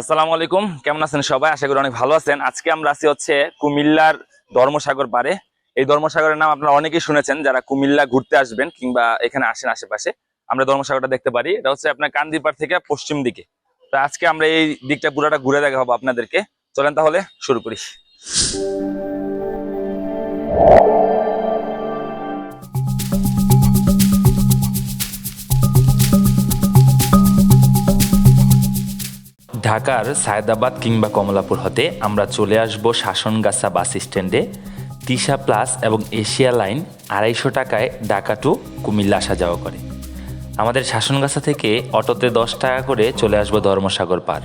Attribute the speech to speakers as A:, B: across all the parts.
A: আসসালামু আলাইকুম। কেমন আছেন সবাই? আশা করি অনেক ভালো আছেন। আজকে আমরা আছি হচ্ছে কুমিল্লার ধর্মসাগর পারে এই ধর্মসাগরের নাম আপনারা অনেকেই শুনেছেন, যারা কুমিল্লা ঘুরতে আসবেন কিংবা এখানে আসেন আশেপাশে। আমরা ধর্মসাগরটা দেখতে পারি। এটা হচ্ছে আপনার কান্দিপাড় থেকে পশ্চিম দিকে। তো আজকে আমরা এই দিকটা পুরোটা ঘুরে দেখা হব আপনাদেরকে। চলেন তাহলে শুরু করি। ঢাকার সায়দাবাদ কিংবা কমলাপুর হতে আমরা চলে আসব শাসনগাছা বাস স্ট্যান্ডে। তিশা প্লাস এবং এশিয়া লাইন আড়াইশো টাকায় ঢাকা টু কুমিল্লা আসা যাওয়া করে। আমাদের শাসনগাছা থেকে অটোতে দশ টাকা করে চলে আসব ধর্মসাগর পার।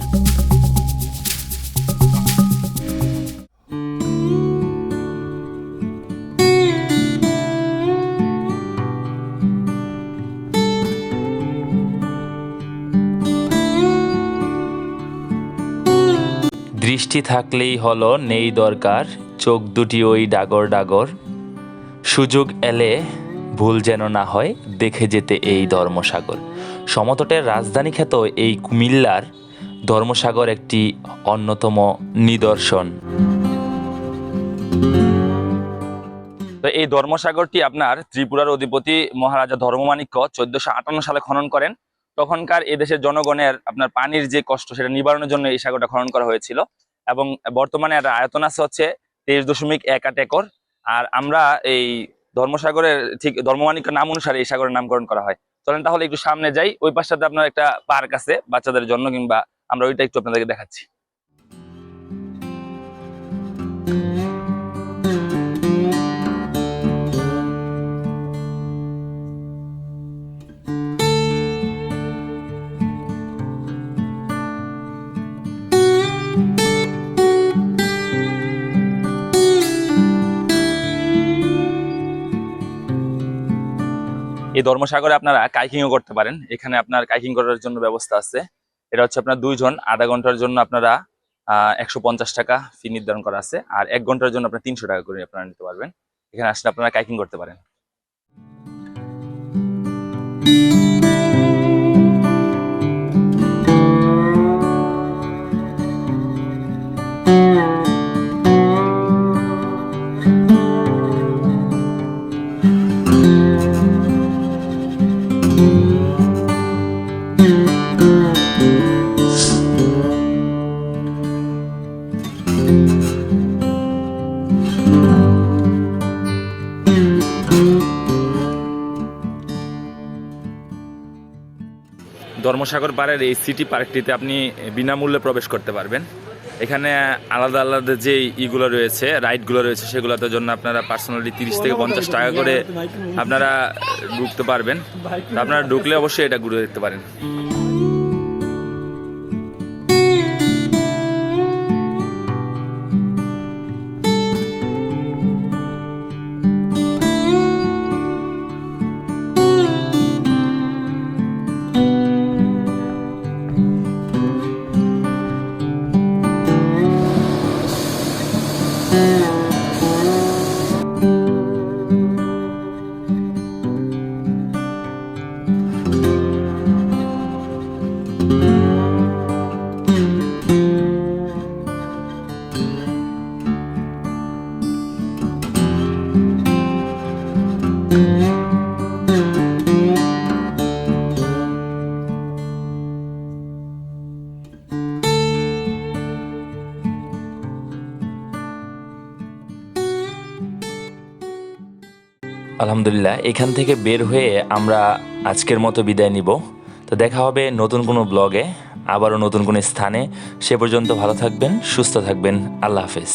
A: দৃষ্টি থাকলেই হলো নেই দরকার, চোখ দুটি ওই ডাগর ডাগর। সুযোগ এলে ভুল যেন না হয়, দেখে যেতে এই ধর্মসাগর। সমতটের রাজধানী খ্যাত এই কুমিল্লার ধর্মসাগর একটি অন্যতম নিদর্শন। তো এই ধর্মসাগরটি আপনার ত্রিপুরার অধিপতি মহারাজা ধর্মমাণিক্য চোদ্দশো আটান্ন সালে খনন করেন। তখনকার এদেশের জনগণের আপনার পানির যে কষ্ট, সেটা নিবারণের জন্য এই সাগরটা খনন করা হয়েছিল। এবং বর্তমানে এর আয়তন আছে হচ্ছে তেইশ দশমিক এক আট একর। আর আমরা এই ধর্মসাগরের ঠিক ধর্মমানিক নাম অনুসারে এই সাগরের নামকরণ করা হয়। চলেন তাহলে একটু সামনে যাই, ওই পাশটাতে আপনার একটা পার্ক আছে বাচ্চাদের জন্য কিংবা আমরা ওইটা একটু আপনাদেরকে দেখাচ্ছি। এই ধর্মসাগরে আপনারা কাইকিংও করতে পারেন। এখানে আপনার কাইকিং করার জন্য ব্যবস্থা আছে। এটা হচ্ছে আপনার দুইজন, আধা ঘণ্টার জন্য আপনারা একশো পঞ্চাশ টাকা ফি নির্ধারণ করা আছে। আর এক ঘণ্টার জন্য আপনার তিনশো টাকা করে আপনারা নিতে পারবেন। এখানে আসলে আপনারা কাইকিং করতে পারেন। ধর্মসাগর পাড়ের এই সিটি পার্কটিতে আপনি বিনামূল্যে প্রবেশ করতে পারবেন। এখানে আলাদা আলাদা যে ইগুলো রয়েছে রাইডগুলো রয়েছে, সেগুলোতে জন্য আপনারা পার্সোনালি তিরিশ থেকে পঞ্চাশ টাকা করে আপনারা ঢুকতে পারবেন। আপনারা ঢুকলে অবশ্যই এটা ঘুরে দেখতে পারেন। thank you আলহামদুলিল্লাহ, এখান থেকে বের হয়ে আমরা আজকের মতো বিদায় নিব। তো দেখা হবে নতুন কোনো ব্লগে, আবারও নতুন কোনো স্থানে। সে পর্যন্ত ভালো থাকবেন, সুস্থ থাকবেন। আল্লাহ হাফেজ।